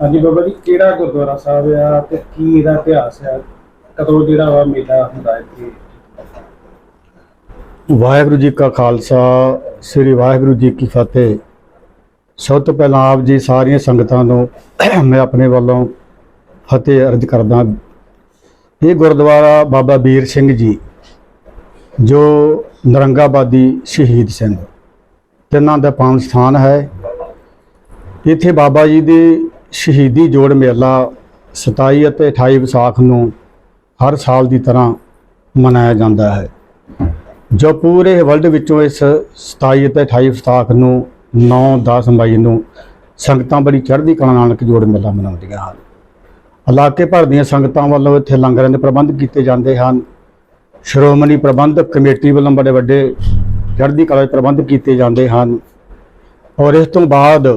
ਹਾਂਜੀ ਬਾਬਾ ਜੀ ਕਿਹੜਾ ਗੁਰਦੁਆਰਾ ਸਾਹਿਬ ਆ ਤੇ ਕੀ ਇਹਦਾ ਇਤਿਹਾਸ ਆ? ਕਦੋਂ ਜਿਹੜਾ ਵਾ ਮੇਲਾ ਹੁੰਦਾ ਇੱਥੇ? ਵਾਹਿਗੁਰੂ ਜੀ ਕਾ ਖਾਲਸਾ ਸ੍ਰੀ ਵਾਹਿਗੁਰੂ ਜੀ ਕੀ ਫਤਿਹ। ਸਭ ਤੋਂ ਪਹਿਲਾਂ ਆਪ ਜੀ ਸਾਰੀਆਂ ਸੰਗਤਾਂ ਨੂੰ ਮੈਂ ਆਪਣੇ ਵੱਲੋਂ ਫਤਿਹ ਅਰਜ਼ ਕਰਦਾ ਇਹ ਗੁਰਦੁਆਰਾ ਬਾਬਾ ਵੀਰ ਸਿੰਘ ਜੀ ਜੋ ਨਰੰਗਾਬਾਦੀ ਸ਼ਹੀਦ ਸਿੰਘ ਤਿੰਨਾਂ ਦਾ ਪਾਵਨ ਸਥਾਨ ਹੈ। ਇੱਥੇ ਬਾਬਾ ਜੀ ਦੀ ਸ਼ਹੀਦੀ ਜੋੜ ਮੇਲਾ 27 ਅਤੇ 28 ਵਿਸਾਖ ਨੂੰ ਹਰ ਸਾਲ ਦੀ ਤਰ੍ਹਾਂ ਮਨਾਇਆ ਜਾਂਦਾ ਹੈ। ਜੋ ਪੂਰੇ ਵਰਲਡ ਵਿੱਚੋਂ ਇਸ 27 ਅਤੇ 28 ਵਿਸਾਖ ਨੂੰ 9 10 ਮਈ ਨੂੰ ਸੰਗਤਾਂ ਬੜੀ ਚੜ੍ਹਦੀ ਕਲਾ ਨਾਨਕ ਜੋੜ ਮੇਲਾ ਮਨਾਉਂਦੀਆਂ ਹਨ। ਇਲਾਕੇ ਭਰ ਦੀਆਂ ਸੰਗਤਾਂ ਵੱਲੋਂ ਇੱਥੇ ਲੰਗਰਾਂ ਦੇ ਪ੍ਰਬੰਧ ਕੀਤੇ ਜਾਂਦੇ ਹਨ। ਸ਼੍ਰੋਮਣੀ ਪ੍ਰਬੰਧਕ ਕਮੇਟੀ ਵੱਲੋਂ ਬੜੇ ਵੱਡੇ ਚੜ੍ਹਦੀ ਕਲਾ ਦੇ ਪ੍ਰਬੰਧ ਕੀਤੇ ਜਾਂਦੇ ਹਨ। ਔਰ ਇਸ ਤੋਂ ਬਾਅਦ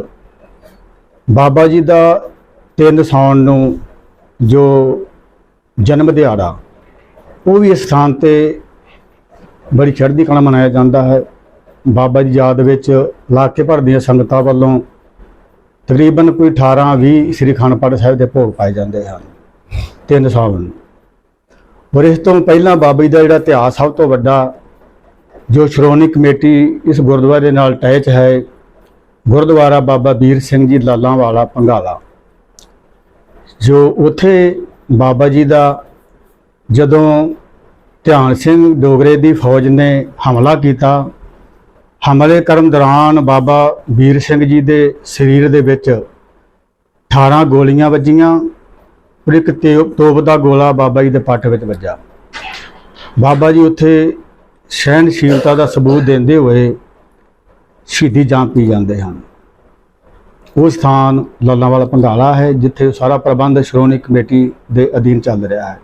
ਬਾਬਾ ਜੀ ਦਾ 3 ਸਾਉਣ ਨੂੰ ਜੋ ਜਨਮ ਦਿਹਾੜਾ, ਉਹ ਵੀ ਇਸ ਸਥਾਨ ਤੇ ਬੜੀ ਚੜ੍ਹਦੀ ਕਲਾ ਮਨਾਇਆ ਜਾਂਦਾ ਹੈ। ਬਾਬਾ ਜੀ ਯਾਦ ਵਿੱਚ ਇਲਾਕੇ ਭਰ ਦੀਆਂ ਸੰਗਤਾਂ ਵੱਲੋਂ ਤਕਰੀਬਨ ਕੋਈ 18 20 ਸ੍ਰੀ ਅਖੰਡ ਸਾਹਿਬ ਦੇ ਭੋਗ ਪਾਏ ਜਾਂਦੇ ਹਨ, ਤਿੰਨ ਸਾਵਣ ਨੂੰ। ਔਰ ਇਸ ਤੋਂ ਪਹਿਲਾਂ ਬਾਬਾ ਜੀ ਦਾ ਜਿਹੜਾ ਇਤਿਹਾਸ ਸਭ ਤੋਂ ਵੱਡਾ, ਜੋ ਸ਼੍ਰੋਮਣੀ ਕਮੇਟੀ ਇਸ ਗੁਰਦੁਆਰੇ ਨਾਲ ਅਟੈਚ ਹੈ ਗੁਰਦੁਆਰਾ ਬਾਬਾ ਵੀਰ ਸਿੰਘ ਜੀ ਲਾਲਾਂ ਵਾਲਾ ਪੰਗਾਲਾ, ਜੋ ਉਥੇ ਬਾਬਾ ਜੀ ਦਾ ਜਦੋਂ ਧਿਆਨ ਸਿੰਘ ਡੋਗਰੇ ਦੀ ਫੌਜ ਨੇ ਹਮਲਾ ਕੀਤਾ, ਹਮਲੇ ਕਰਨ ਦੌਰਾਨ ਬਾਬਾ ਵੀਰ ਸਿੰਘ ਜੀ ਦੇ ਸਰੀਰ ਦੇ ਵਿੱਚ 18 ਗੋਲੀਆਂ ਵੱਜੀਆਂ, ਔਰ ਇੱਕ ਤੇ- ਤੋਪ ਦਾ ਗੋਲਾ ਬਾਬਾ ਜੀ ਦੇ ਪੱਟ ਵਿੱਚ ਵੱਜਾ। ਬਾਬਾ ਜੀ ਉੱਥੇ ਸਹਿਣਸ਼ੀਲਤਾ ਦਾ ਸਬੂਤ ਦਿੰਦੇ ਹੋਏ ਸ਼ਹੀਦੀ ਜਾਂ ਪੀ ਜਾਂਦੇ ਹਨ। ਉਹ ਸਥਾਨ ਲਾਲਾਵਾਲਾ ਪੰਗਾਲਾ ਹੈ, ਜਿੱਥੇ ਸਾਰਾ ਪ੍ਰਬੰਧ ਸ਼੍ਰੋਮਣੀ ਕਮੇਟੀ ਦੇ ਅਧੀਨ ਚੱਲ ਰਿਹਾ ਹੈ।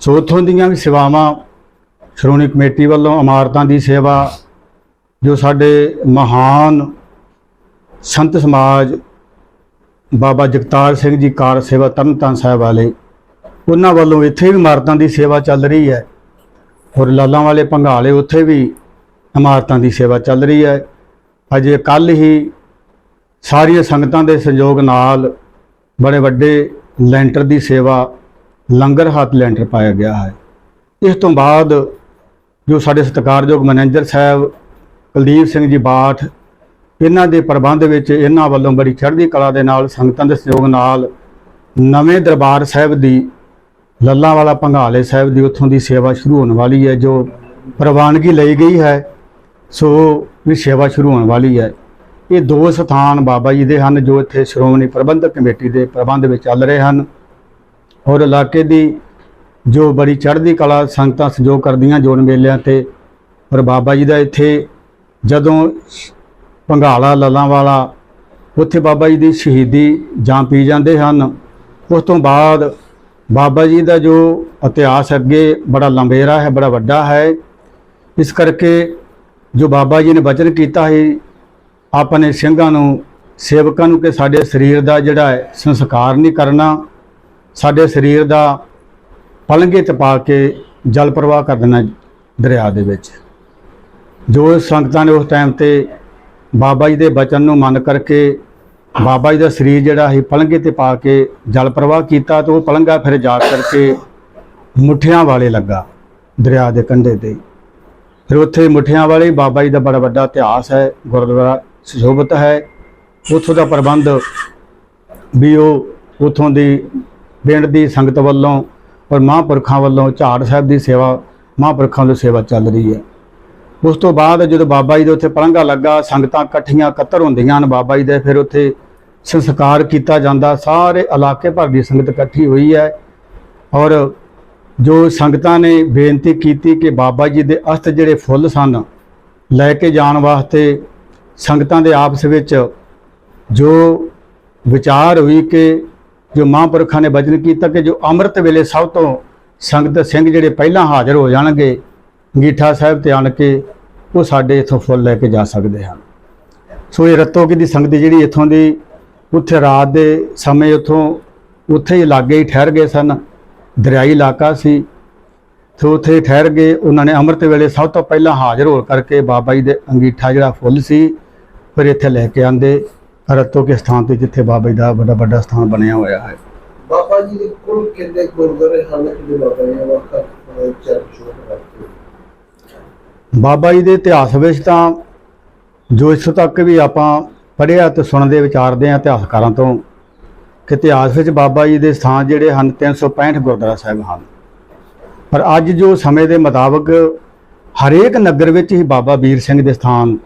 ਸੋ ਉੱਥੋਂ ਦੀਆਂ ਵੀ ਸੇਵਾਵਾਂ ਸ਼੍ਰੋਮਣੀ ਕਮੇਟੀ ਵੱਲੋਂ ਇਮਾਰਤਾਂ ਦੀ ਸੇਵਾ, ਜੋ ਸਾਡੇ ਮਹਾਨ ਸੰਤ ਸਮਾਜ ਬਾਬਾ ਜਗਤਾਰ ਸਿੰਘ ਜੀ ਕਾਰ ਸੇਵਾ ਤਰਨਤਾਰਨ ਸਾਹਿਬ ਵਾਲੇ, ਉਹਨਾਂ ਵੱਲੋਂ ਇੱਥੇ ਵੀ ਇਮਾਰਤਾਂ ਦੀ ਸੇਵਾ ਚੱਲ ਰਹੀ ਹੈ। ਔਰ ਲਾਲਾਂ ਵਾਲੇ ਭੰਗਾਲੇ ਉੱਥੇ ਵੀ ਇਮਾਰਤਾਂ ਦੀ ਸੇਵਾ ਚੱਲ ਰਹੀ ਹੈ। ਅਜੇ ਕੱਲ ਹੀ ਸਾਰੀਆਂ ਸੰਗਤਾਂ ਦੇ ਸਹਿਯੋਗ ਨਾਲ ਬੜੇ ਵੱਡੇ ਲੈਂਟਰ ਦੀ ਸੇਵਾ, ਲੰਗਰ ਹੱਥ ਲੈਂਟਰ ਪਾਇਆ ਗਿਆ ਹੈ। ਇਸ ਤੋਂ ਬਾਅਦ ਜੋ ਸਾਡੇ ਸਤਿਕਾਰਯੋਗ ਮੈਨੇਜਰ ਸਾਹਿਬ ਕੁਲਦੀਪ ਸਿੰਘ ਜੀ ਬਾਠ, ਇਹਨਾਂ ਦੇ ਪ੍ਰਬੰਧ ਵਿੱਚ ਇਹਨਾਂ ਵੱਲੋਂ ਬੜੀ ਚੜ੍ਹਦੀ ਕਲਾ ਦੇ ਨਾਲ ਸੰਗਤਾਂ ਦੇ ਸਹਿਯੋਗ ਨਾਲ ਨਵੇਂ ਦਰਬਾਰ ਸਾਹਿਬ ਦੀ ਲੱਲਾ ਵਾਲਾ ਭੰਗਾਲੇ ਸਾਹਿਬ ਦੀ ਉੱਥੋਂ ਦੀ ਸੇਵਾ ਸ਼ੁਰੂ ਹੋਣ ਵਾਲੀ ਹੈ, ਜੋ ਪ੍ਰਵਾਨਗੀ ਲਈ ਗਈ ਹੈ। ਸੋ ਵੀ ਸੇਵਾ ਸ਼ੁਰੂ ਹੋਣ ਵਾਲੀ ਹੈ। ਇਹ ਦੋ ਸਥਾਨ ਬਾਬਾ ਜੀ ਦੇ ਹਨ ਜੋ ਇੱਥੇ ਸ਼੍ਰੋਮਣੀ ਪ੍ਰਬੰਧਕ ਕਮੇਟੀ ਦੇ ਪ੍ਰਬੰਧ ਵਿੱਚ ਚੱਲ ਰਹੇ ਹਨ। ਔਰ ਇਲਾਕੇ ਦੀ ਜੋ ਬੜੀ ਚੜ੍ਹਦੀ ਕਲਾ ਸੰਗਤਾਂ ਸਹਿਯੋਗ ਕਰਦੀਆਂ ਜੋੜ ਮੇਲਿਆਂ ਤੇ, ਔਰ ਬਾਬਾ ਜੀ ਦਾ ਇੱਥੇ ਜਦੋਂ ਭੰਗਾਲਾ ਲੱਲਾਂ ਵਾਲਾ ਉੱਥੇ ਬਾਬਾ ਜੀ ਦੀ ਸ਼ਹੀਦੀ ਜਾਂ ਪੀ ਜਾਂਦੇ ਹਨ। ਉਸ ਤੋਂ ਬਾਅਦ ਬਾਬਾ ਜੀ ਦਾ ਜੋ ਇਤਿਹਾਸ ਅੱਗੇ ਬੜਾ ਲੰਬੇਰਾ ਹੈ, ਬੜਾ ਵੱਡਾ ਹੈ। ਇਸ ਕਰਕੇ ਜੋ ਬਾਬਾ ਜੀ ਨੇ ਵਚਨ ਕੀਤਾ ਹੈ ਆਪਣੇ ਸਿੰਘਾਂ ਨੂੰ, ਸੇਵਕਾਂ ਨੂੰ ਕਿ ਸਾਡੇ ਸਰੀਰ ਦਾ ਜਿਹੜਾ ਹੈ, ਸੰਸਕਾਰ ਨਹੀਂ ਕਰਨਾ, ਸਾਡੇ ਸਰੀਰ ਦਾ ਪਲੰਘੇ ਤੇ ਪਾ ਕੇ ਜਲ ਪ੍ਰਵਾਹ ਕਰ ਦੇਣਾ ਦਰਿਆ ਦੇ ਵਿੱਚ। ਜੋ ਸੰਗਤਾਂ ਨੇ ਉਸ ਟਾਈਮ ਤੇ ਬਾਬਾ ਜੀ ਦੇ ਬਚਨ ਨੂੰ ਮੰਨ ਕਰਕੇ ਬਾਬਾ ਜੀ ਦਾ ਸਰੀਰ ਜਿਹੜਾ ਸੀ, ਪਲੰਘੇ ਤੇ ਪਾ ਕੇ ਜਲ ਪ੍ਰਵਾਹ ਕੀਤਾ ਤੇ ਉਹ ਪਲੰਘਾ ਫਿਰ ਜਾ ਕਰਕੇ ਮੁੱਠਿਆਂ ਵਾਲੇ ਲੱਗਾ ਦਰਿਆ ਦੇ ਕੰਢੇ ਤੇ। ਫਿਰ ਉੱਥੇ ਮੁੱਠਿਆਂ ਵਾਲੇ ਬਾਬਾ ਜੀ ਦਾ ਬੜਾ ਵੱਡਾ ਇਤਿਹਾਸ ਹੈ, ਗੁਰਦੁਆਰਾ ਸੁਸ਼ੋਭਿਤ ਹੈ। ਉੱਥੋਂ ਦਾ ਪ੍ਰਬੰਧ ਵੀ ਉਹ ਉੱਥੋਂ ਦੀ ਪਿੰਡ ਦੀ ਸੰਗਤ ਵੱਲੋਂ ਔਰ ਮਹਾਂਪੁਰਖਾਂ ਵੱਲੋਂ ਝਾੜ ਸਾਹਿਬ ਦੀ ਸੇਵਾ, ਮਹਾਂਪੁਰਖਾਂ ਦੀ ਸੇਵਾ ਚੱਲ ਰਹੀ ਹੈ। ਉਸ ਤੋਂ ਬਾਅਦ ਜਦੋਂ ਬਾਬਾ ਜੀ ਦੇ ਉੱਥੇ ਪਲੰਘਾ ਲੱਗਾ, ਸੰਗਤਾਂ ਇਕੱਠੀਆਂ ਇਕੱਤਰ ਹੁੰਦੀਆਂ ਹਨ ਬਾਬਾ ਜੀ ਦੇ, ਫਿਰ ਉੱਥੇ ਸੰਸਕਾਰ ਕੀਤਾ ਜਾਂਦਾ। ਸਾਰੇ ਇਲਾਕੇ ਭਰ ਦੀ ਸੰਗਤ ਇਕੱਠੀ ਹੋਈ ਹੈ ਔਰ ਜੋ ਸੰਗਤਾਂ ਨੇ ਬੇਨਤੀ ਕੀਤੀ ਕਿ ਬਾਬਾ ਜੀ ਦੇ ਅਸਤ ਜਿਹੜੇ ਫੁੱਲ ਸਨ, ਲੈ ਕੇ ਜਾਣ ਵਾਸਤੇ ਸੰਗਤਾਂ ਦੇ ਆਪਸ ਵਿੱਚ ਜੋ ਵਿਚਾਰ ਹੋਈ ਕਿ ਜੋ ਮਹਾਂਪੁਰਖਾਂ ਨੇ ਵਚਨ ਕੀਤਾ ਕਿ ਜੋ ਅੰਮ੍ਰਿਤ ਵੇਲੇ ਸਭ ਤੋਂ ਸੰਗਤ ਸਿੰਘ ਜਿਹੜੇ ਪਹਿਲਾਂ ਹਾਜ਼ਰ ਹੋ ਜਾਣਗੇ ਅੰਗੀਠਾ ਸਾਹਿਬ ਤੇ ਆਣ ਕੇ ਉਹ ਸਾਡੇ ਇਥੋਂ ਫੁੱਲ ਲੈ ਕੇ ਜਾ ਸਕਦੇ ਹਨ। ਸੋ ਇਹ ਰਤੋਗੀ ਦੀ ਸੰਗਤ ਜਿਹੜੀ ਇਥੋਂ ਦੀ, ਉੱਥੇ ਰਾਤ ਦੇ ਸਮੇਂ ਉਥੋਂ, ਉੱਥੇ ਹੀ ਲਾਗੇ ਹੀ ਠਹਿਰ ਗਏ ਸਨ। ਦਰਿਆਈ ਇਲਾਕਾ ਸੀ। ਸੋ ਉੱਥੇ ਠਹਿਰ ਗਏ। ਉਹਨਾਂ ਨੇ ਅੰਮ੍ਰਿਤ ਵੇਲੇ ਸਭ ਤੋਂ ਪਹਿਲਾਂ ਹਾਜ਼ਰ ਹੋ ਕਰਕੇ ਬਾਬਾ ਜੀ ਦੇ ਅੰਗੀਠਾ ਜਿਹੜਾ ਫੁੱਲ ਸੀ ਫਿਰ ਇੱਥੇ ਲੈ ਕੇ ਆਂਦੇ। ਰਤੋ ਕੇ ਸਥਾਨ ਤੇ ਜਿੱਥੇ ਬਾਬਾ ਜੀ ਦਾ ਵੱਡਾ ਵੱਡਾ ਸਥਾਨ ਬਣਿਆ ਹੋਇਆ ਹੈ। ਬਾਬਾ ਜੀ ਦੇ ਕੋਲ ਕਿੰਨੇ ਗੁਰਦੁਆਰੇ ਹਨ? ਕਿ ਬਾਬਾ ਜੀ ਵਕਤ ਚਰਚ ਬਾਬਾ ਜੀ ਦੇ ਇਤਿਹਾਸ ਵਿੱਚ ਤਾਂ ਜੋ ਇਸ ਤੱਕ ਵੀ ਆਪਾਂ ਪੜ੍ਹਿਆ ਤੇ ਸੁਣਦੇ ਵਿਚਾਰਦੇ ਆ ਇਤਿਹਾਸਕਾਰਾਂ ਤੋਂ ਇਤਿਹਾਸ ਵਿੱਚ ਬਾਬਾ ਜੀ ਦੇ ਸਥਾਨ ਜਿਹੜੇ ਹਨ 365 ਗੁਰਦੁਆਰਾ ਸਾਹਿਬ ਹਨ। ਪਰ ਅੱਜ ਜੋ ਸਮੇਂ ਦੇ ਮੁਤਾਬਕ ਹਰੇਕ ਨਗਰ ਵਿੱਚ ਹੀ ਬਾਬਾ ਵੀਰ ਸਿੰਘ ਦੇ ਸਥਾਨ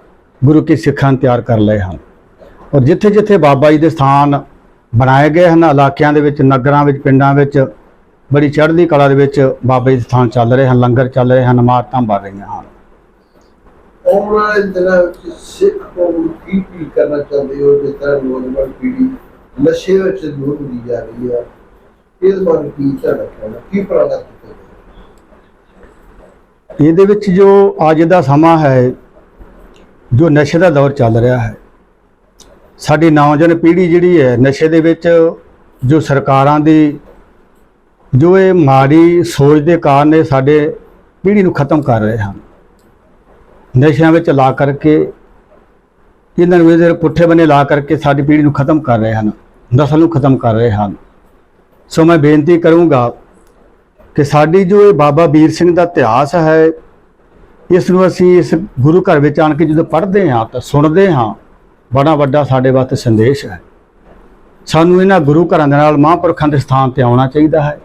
ਗੁਰੂ ਕੀ ਸਿੱਖਾਂ ਤਿਆਰ ਕਰ ਲਏ ਹਨ। ਔਰ ਜਿੱਥੇ ਜਿੱਥੇ ਬਾਬਾ ਜੀ ਦੇ ਸਥਾਨ ਬਣਾਏ ਗਏ ਹਨ, ਇਲਾਕਿਆਂ ਦੇ ਵਿੱਚ, ਨਗਰਾਂ ਵਿੱਚ, ਪਿੰਡਾਂ ਵਿੱਚ, ਬੜੀ ਚੜ੍ਹਦੀ ਕਲਾ ਦੇ ਵਿੱਚ ਬਾਬਾ ਜੀ ਦੇ ਸਥਾਨ ਚੱਲ ਰਹੇ ਹਨ, ਲੰਗਰ ਚੱਲ ਰਹੇ ਹਨ, ਇਮਾਰਤਾਂ ਬਣ ਰਹੀਆਂ ਹਨ। ਆਉਣ ਵਾਲੇ ਦਿਨਾਂ ਵਿੱਚ ਸਿੱਖ ਕੌਮ ਕੀ ਕੀ ਕਰਨਾ ਚਾਹੁੰਦੇ ਹੋ, ਜਿਸ ਤਰ੍ਹਾਂ ਨੌਜਵਾਨ ਪੀੜ੍ਹੀ ਨਸ਼ੇ ਵਿੱਚ ਡੁੱਬ ਦੀ ਜਾ ਰਹੀ ਹੈ ਇਸ ਬਾਰੇ ਕੀ ਤੁਹਾਡਾ ਕਹਿਣਾ? ਕੀ ਪ੍ਰਾਣਾ ਕੀਤਾ ਜਾਵੇ? ਇਹਦੇ ਵਿੱਚ ਜੋ ਅੱਜ ਦਾ ਸਮਾਂ ਹੈ, ਜੋ ਨਸ਼ੇ ਦਾ ਦੌਰ ਚੱਲ ਰਿਹਾ ਹੈ, ਸਾਡੀ ਨੌਜਵਾਨ ਪੀੜ੍ਹੀ ਜਿਹੜੀ ਹੈ, ਨਸ਼ੇ ਦੇ ਵਿੱਚ ਜੋ ਸਰਕਾਰਾਂ ਦੀ, ਜੋ ਇਹ ਮਾੜੀ ਸੋਚ ਦੇ ਕਾਰਨ ਇਹ ਸਾਡੇ ਪੀੜ੍ਹੀ ਨੂੰ ਖਤਮ ਕਰ ਰਹੇ ਹਨ। ਨਸ਼ਿਆਂ ਵਿੱਚ ਲਾ ਕਰਕੇ, ਇਹਨਾਂ ਨੂੰ ਇਹਦੇ ਪੁੱਠੇ ਬੰਨੇ ਲਾ ਕਰਕੇ ਸਾਡੀ ਪੀੜ੍ਹੀ ਨੂੰ ਖਤਮ ਕਰ ਰਹੇ ਹਨ। ਨਸਲ ਨੂੰ ਖਤਮ ਕਰ ਰਹੇ ਹਨ। ਸੋ ਮੈਂ ਬੇਨਤੀ ਕਰੂੰਗਾ ਕਿ ਸਾਡੀ ਜੋ ਇਹ ਬਾਬਾ ਵੀਰ ਸਿੰਘ ਦਾ ਇਤਿਹਾਸ ਹੈ, ਇਸ ਨੂੰ ਅਸੀਂ ਇਸ ਗੁਰੂ ਘਰ ਵਿੱਚ ਆਣ ਕੇ ਜਦੋਂ ਪੜ੍ਹਦੇ ਹਾਂ ਤਾਂ ਸੁਣਦੇ ਹਾਂ, ਬੜਾ ਵੱਡਾ ਸਾਡੇ ਵਾਸਤੇ ਸੰਦੇਸ਼ ਹੈ। ਸਾਨੂੰ ਇਹਨਾਂ ਗੁਰੂ ਘਰਾਂ ਦੇ ਨਾਲ ਮਹਾਂਪੁਰਖਾਂ ਦੇ ਸਥਾਨ ਤੇ ਆਉਣਾ ਚਾਹੀਦਾ ਹੈ,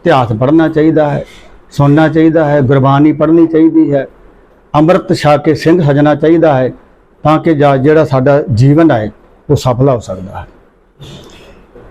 ਇਤਿਹਾਸ ਪੜ੍ਹਨਾ ਚਾਹੀਦਾ ਹੈ, ਸੁਣਨਾ ਚਾਹੀਦਾ ਹੈ, ਗੁਰਬਾਣੀ ਪੜ੍ਹਨੀ ਚਾਹੀਦੀ ਹੈ, ਅੰਮ੍ਰਿਤ ਛਾ ਕੇ ਸਿੰਘ ਸਜਣਾ ਚਾਹੀਦਾ ਹੈ ਤਾਂ ਕਿ ਜਾ- ਜਿਹੜਾ ਸਾਡਾ ਜੀਵਨ ਹੈ ਉਹ ਸਫਲ ਹੋ ਸਕਦਾ ਹੈ।